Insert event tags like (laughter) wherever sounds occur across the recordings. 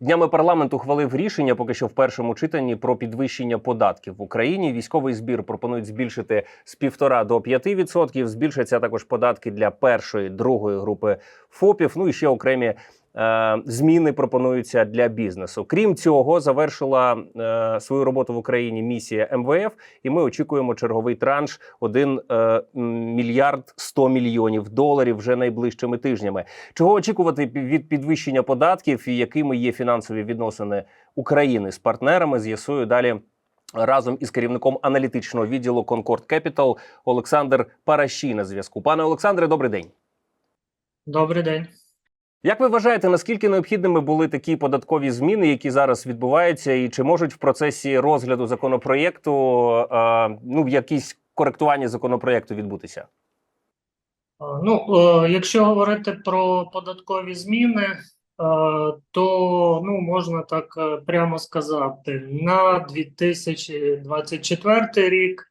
Днями парламент ухвалив рішення поки що в першому читанні про підвищення податків в Україні. Військовий збір пропонують збільшити з півтора до 5%. Збільшаться також податки для першої другої групи ФОПів. Ну і ще окремі зміни пропонуються для бізнесу. Крім цього, завершила е, свою роботу в Україні місія МВФ, і ми очікуємо черговий транш 1 е, мільярд 100 мільйонів доларів вже найближчими тижнями. Чого очікувати від підвищення податків і якими є фінансові відносини України з партнерами? З'ясую далі. Разом із керівником аналітичного відділу Concord Capital Олександр Паращій на зв'язку. Пане Олександре, добрий день. Добрий день. Як ви вважаєте, наскільки необхідними були такі податкові зміни, які зараз відбуваються, і чи можуть в процесі розгляду законопроєкту е, ну якісь коректування законопроєкту відбутися? Ну, е, якщо говорити про податкові зміни, е, то ну, можна так е, прямо сказати, на 2024 рік е,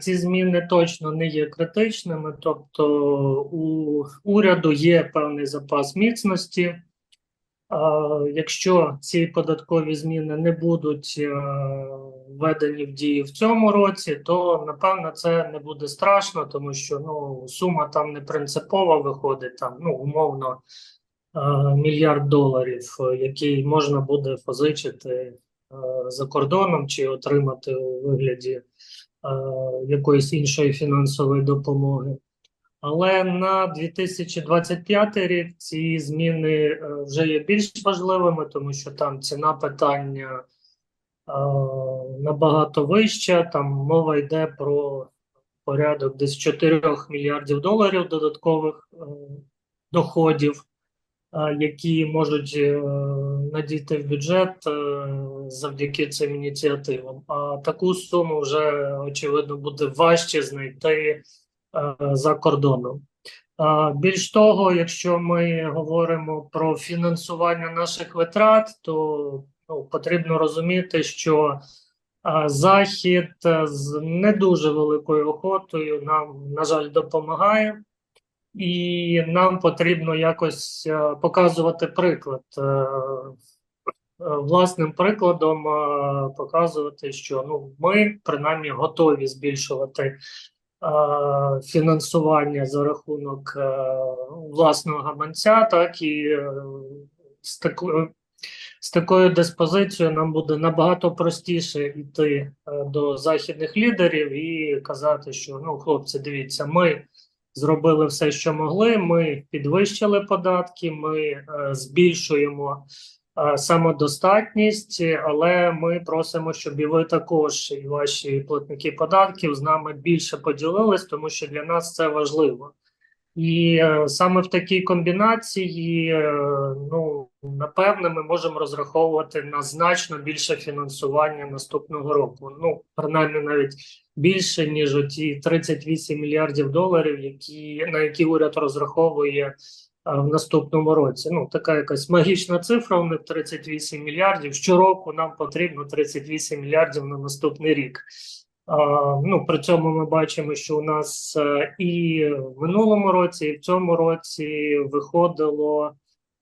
ці зміни точно не є критичними, тобто у уряду є певний запас міцності. Якщо ці податкові зміни не будуть е, введені в дію в цьому році, то напевно це не буде страшно, тому що ну сума там не принципова виходить там, ну умовно е, мільярд доларів, який можна буде позичити е, за кордоном чи отримати у вигляді якоїсь іншої фінансової допомоги. Але на 2025 рік ці зміни е, вже є більш важливими, тому що там ціна питання е, набагато вища. Там мова йде про порядок десь 4 мільярдів доларів додаткових е, доходів, е, які можуть е, надійти в бюджет е, завдяки цим ініціативам. А таку суму вже очевидно буде важче знайти е, за кордоном. Більш того, якщо ми говоримо про фінансування наших витрат, то ну, потрібно розуміти, що Захід е, з не дуже великою охотою нам, на жаль, допомагає, і нам потрібно якось е, показувати приклад. е, е, Власним прикладом показувати, що ну, ми принаймні готові збільшувати фінансування за рахунок власного гаманця, так і з такою, з такою диспозицією нам буде набагато простіше йти до західних лідерів і казати, що ну, хлопці, дивіться, ми зробили все, що могли. Ми підвищили податки, ми е, збільшуємо е, самодостатність, але ми просимо, щоб і ви також, і ваші платники податків з нами більше поділились, тому що для нас це важливо. І е, саме в такій комбінації, е, ну напевне, ми можемо розраховувати на значно більше фінансування наступного року. Ну, принаймні, навіть більше ніж оті 38 мільярдів доларів, які на які уряд розраховує в наступному році. Ну, така якась магічна цифра. У них 38 мільярдів. Щороку нам потрібно 38 мільярдів на наступний рік. Ну, при цьому ми бачимо, що у нас е, і в минулому році, і в цьому році виходило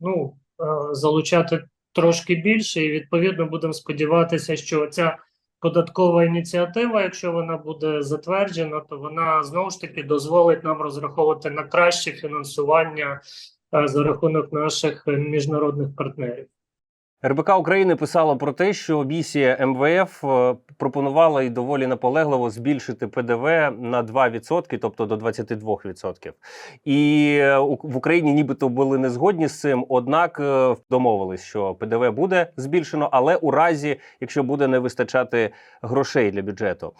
ну, е, залучати трошки більше, і відповідно будемо сподіватися, що ця податкова ініціатива, якщо вона буде затверджена, то вона знову ж таки дозволить нам розраховувати на краще фінансування е, за рахунок наших міжнародних партнерів. РБК України писала про те, що місія МВФ е, пропонувала і доволі наполегливо збільшити ПДВ на 2%, тобто до 22%. І е, в Україні нібито були не згодні з цим, однак е, домовились, що ПДВ буде збільшено, але у разі, якщо буде не вистачати грошей для бюджету.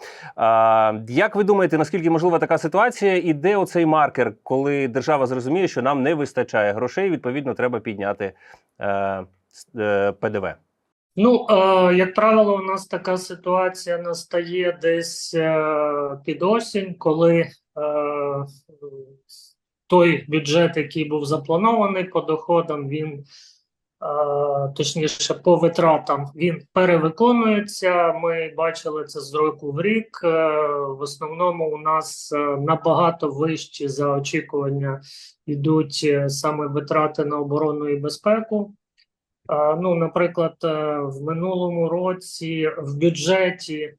Як ви думаєте, наскільки можлива така ситуація, і де оцей маркер, коли держава зрозуміє, що нам не вистачає грошей, відповідно, треба підняти ПДВ? Ну, е, як правило, у нас така ситуація настає десь е, під осінь, коли е, той бюджет, який був запланований по доходам, він е, точніше по витратам, він перевиконується. Ми бачили це з року в рік. Е, в основному у нас е, набагато вищі за очікування йдуть е, саме витрати на оборону і безпеку. А, Ну, наприклад, е, в минулому році в бюджеті е,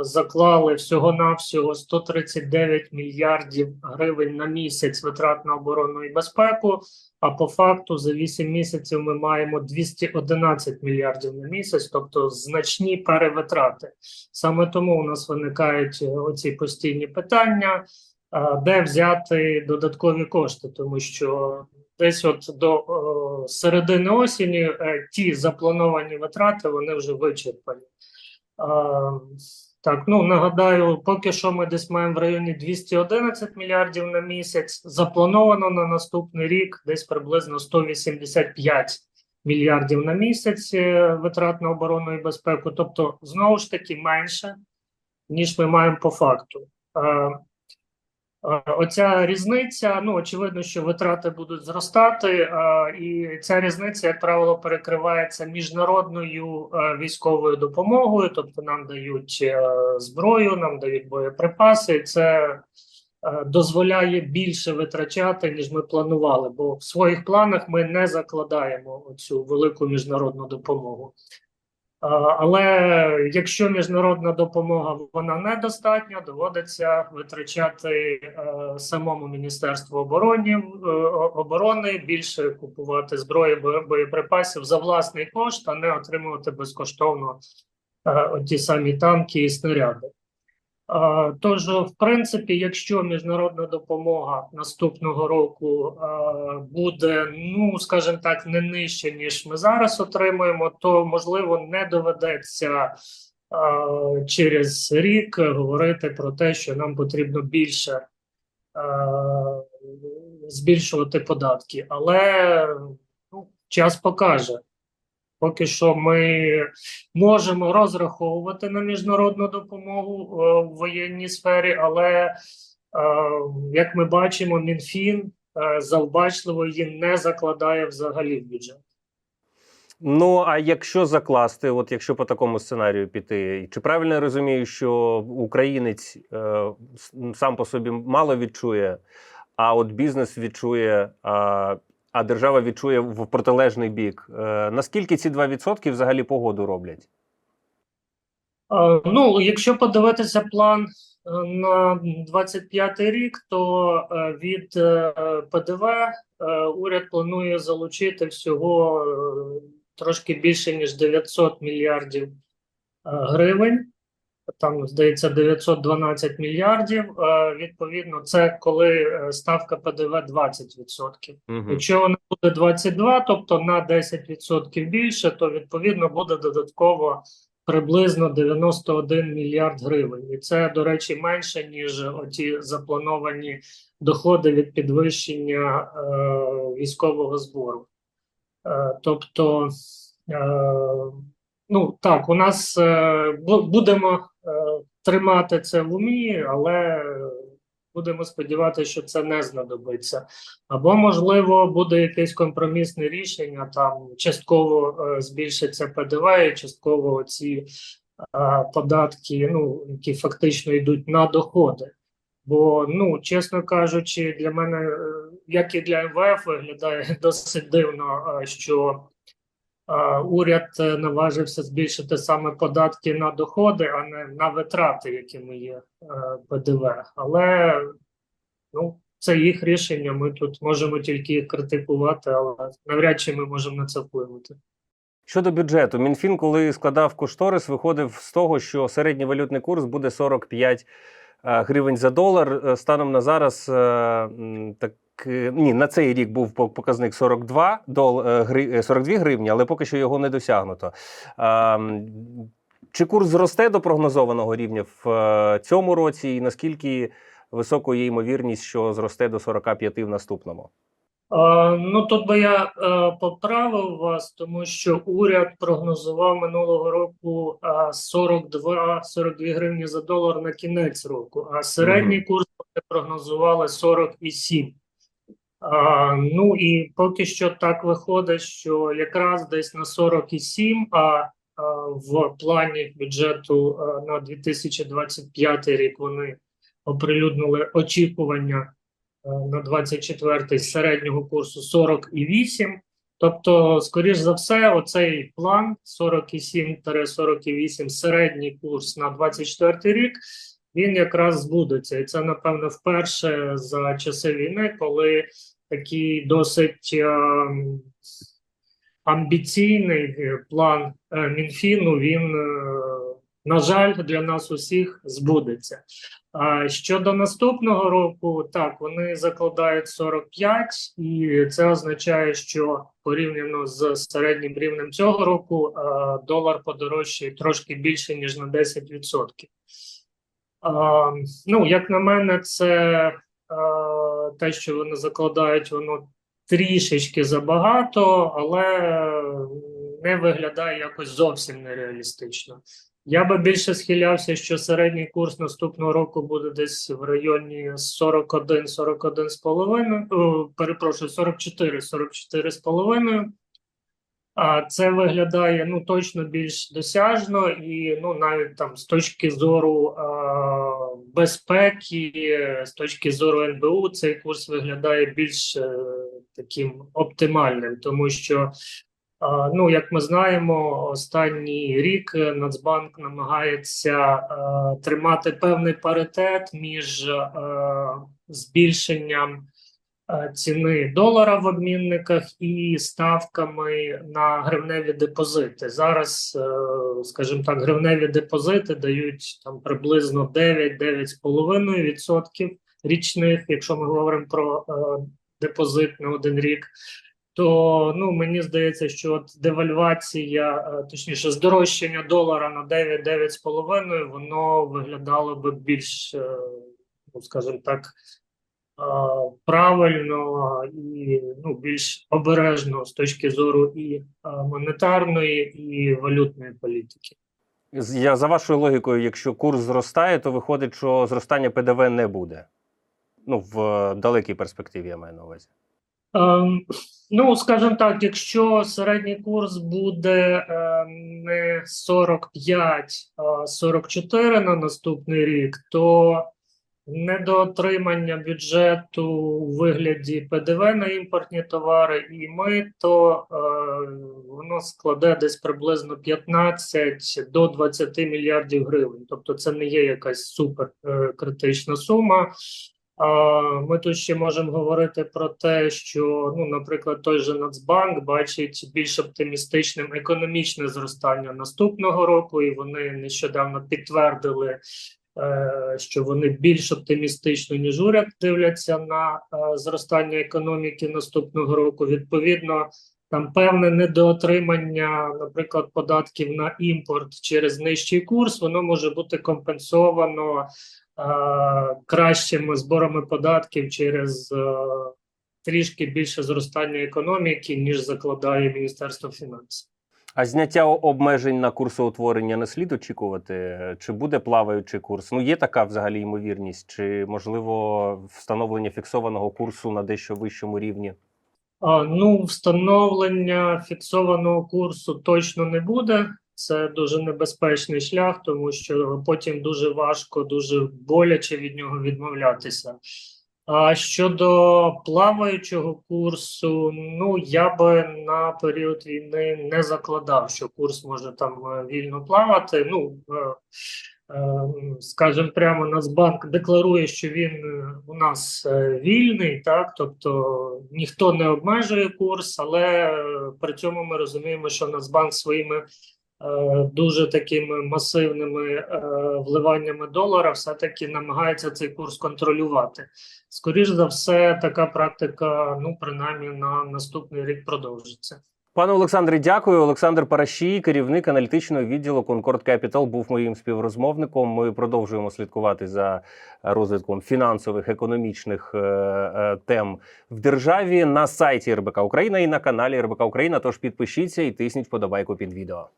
заклали всього-навсього 139 мільярдів гривень на місяць витрат на оборону і безпеку. А по факту за 8 місяців ми маємо 211 мільярдів на місяць, тобто значні перевитрати. Саме тому у нас виникають е, оці постійні питання, де взяти додаткові кошти, тому що десь от до е, середини осені е, ті заплановані витрати вони вже вичерпані. А, так, ну нагадаю, поки що ми десь маємо в районі 211 мільярдів на місяць. Заплановано на наступний рік десь приблизно 185 мільярдів на місяць е, витрат на оборону і безпеку. Тобто, знову ж таки, менше, ніж ми маємо по факту. Е, Оця різниця, ну очевидно, що витрати будуть зростати, е, і ця різниця, як правило, перекривається міжнародною е, військовою допомогою, тобто нам дають зброю, нам дають боєприпаси. і Це дозволяє більше витрачати, ніж ми планували, бо в своїх планах ми не закладаємо цю велику міжнародну допомогу. Але якщо міжнародна допомога вона недостатня, доводиться витрачати е, самому Міністерству оборони, е, оборони більше купувати зброї бо- боєприпасів за власний кошт, а не отримувати безкоштовно е, ті самі танки і снаряди. А, Тож, в принципі, якщо міжнародна допомога наступного року буде, ну скажімо так, не нижче, ніж ми зараз отримуємо, то можливо не доведеться через рік говорити про те, що нам потрібно більше збільшувати податки. Але ну, час покаже. Поки що ми можемо розраховувати на міжнародну допомогу е, в воєнній сфері, але е, як ми бачимо, МінФін е, завбачливо її не закладає взагалі в бюджет. Ну а якщо закласти, от якщо по такому сценарію піти, чи правильно я розумію, що українець сам по собі мало відчує, а от бізнес відчує, а держава відчує в протилежний бік? Е, наскільки ці 2% взагалі погоду роблять? Е, Ну, якщо подивитися план е, на 25 рік, то від ПДВ уряд планує залучити всього трошки більше ніж 900 мільярдів гривень. Там, здається, 912 мільярдів. Е, Відповідно, це коли е, ставка ПДВ 20%. Угу. Якщо вона буде 22, тобто на 10% більше, то відповідно буде додатково приблизно 91 мільярд гривень. І це, до речі, менше, ніж оті заплановані доходи від підвищення е, військового збору. Е, тобто, ну так, у нас е, будемо е, тримати це в умі, але будемо сподіватися, що це не знадобиться. Або, можливо, буде якесь компромісне рішення, там частково е, збільшиться ПДВ, і частково ці е, податки, ну, які фактично йдуть на доходи. Бо, ну, чесно кажучи, для мене, е, як і для МВФ, виглядає (laughs) досить дивно, е, що уряд е, наважився збільшити саме податки на доходи, а не на витрати, якими є е, ПДВ. Але ну, це їх рішення. Ми тут можемо тільки їх критикувати, але навряд чи ми можемо на це впливати. Щодо бюджету, Мінфін, коли складав кошторис, виходив з того, що середній валютний курс буде 45 е, гривень за долар. Е, Станом на зараз е, так. Е, Ні, на цей рік був показник 42 дол, е, гри- е, 42 гривні, але поки що його не досягнуто. А, Чи курс зросте до прогнозованого рівня в е, цьому році, і наскільки високою є ймовірність, що зросте до 45 в наступному? Ну тут би я е, поправив вас, тому що уряд прогнозував минулого року 42-42 гривні за долар на кінець року, а середній курс прогнозували 47. А, ну і поки що так виходить, що якраз десь на 47, а, а в плані бюджету а, на 2025 рік вони оприлюднили очікування е, на 24-й середнього курсу 48. Тобто, скоріш за все, оцей план 47-48 середній курс на 24 рік, він якраз збудеться. І це, напевно, вперше за часи війни, коли такий досить ем, амбіційний е, план е, Мінфіну, він, е, на жаль, для нас усіх збудеться. А щодо наступного року, так, вони закладають 45, і це означає, що порівняно з середнім рівнем цього року е, долар подорожчає трошки більше, ніж на 10%. А, ну, як на мене, це е, те, що вони закладають, воно трішечки забагато, але не виглядає якось зовсім нереалістично. Я би більше схилявся, що середній курс наступного року буде десь в районі 41 41 з половиною, перепрошую, 44 44 з половиною. А це виглядає ну точно більш досяжно, і ну навіть там з точки зору а, безпеки, з точки зору НБУ, цей курс виглядає більш е, таким оптимальним, тому що Ну, як ми знаємо, останній рік е, Нацбанк намагається е, тримати певний паритет між е, збільшенням е, ціни долара в обмінниках і ставками на гривневі депозити. Зараз, е, скажімо так, гривневі депозити дають там приблизно 9-9,5% річних, якщо ми говоримо про е, депозит на один рік то ну мені здається, що от девальвація, е, точніше, здорожчання долара на 9-9,5, воно виглядало би більш, е, ну скажімо так, е, правильно і ну, більш обережно з точки зору і е, монетарної, і валютної політики. Я за вашою логікою, якщо курс зростає, то виходить, що зростання ПДВ не буде. Ну, в е, далекій перспективі я маю на увазі. Ем, ну, скажімо так, якщо середній курс буде ем, не 45, а 44 на наступний рік, то недоотримання бюджету у вигляді ПДВ на імпортні товари і мит, то е, воно складе десь приблизно 15 до 20 мільярдів гривень. Тобто це не є якась супер е, сума. Ми тут ще можемо говорити про те, що, ну, наприклад, той же Нацбанк бачить більш оптимістичним економічне зростання наступного року, і вони нещодавно підтвердили, що вони більш оптимістично, ніж уряд, дивляться на е, зростання економіки наступного року. Відповідно, там певне недоотримання, наприклад, податків на імпорт через нижчий курс, воно може бути компенсовано е, кращими зборами податків через е, трішки більше зростання економіки, ніж закладає Міністерство фінансів. А зняття обмежень на курсоутворення не слід очікувати? Чи буде плаваючий курс? Ну, є така взагалі ймовірність, чи можливо встановлення фіксованого курсу на дещо вищому рівні? А, ну, встановлення фіксованого курсу точно не буде. Це дуже небезпечний шлях, тому що потім дуже важко, дуже боляче від нього відмовлятися. А щодо плаваючого курсу, ну я би на період війни не закладав, що курс може там е, вільно плавати. Ну е, е, скажімо прямо, Нацбанк декларує, що він у нас вільний, так тобто ніхто не обмежує курс, але при цьому ми розуміємо, що Нацбанк своїми дуже такими масивними е, вливаннями долара все-таки намагається цей курс контролювати. Скоріш за все, така практика, ну принаймні на наступний рік продовжиться. Пане Олександре, дякую. Олександр Парашій, керівник аналітичного відділу Concord Capital, був моїм співрозмовником. Ми продовжуємо слідкувати за розвитком фінансових економічних е, е, тем в державі на сайті РБК Україна і на каналі РБК Україна. Тож підпишіться і тисніть вподобайку під відео.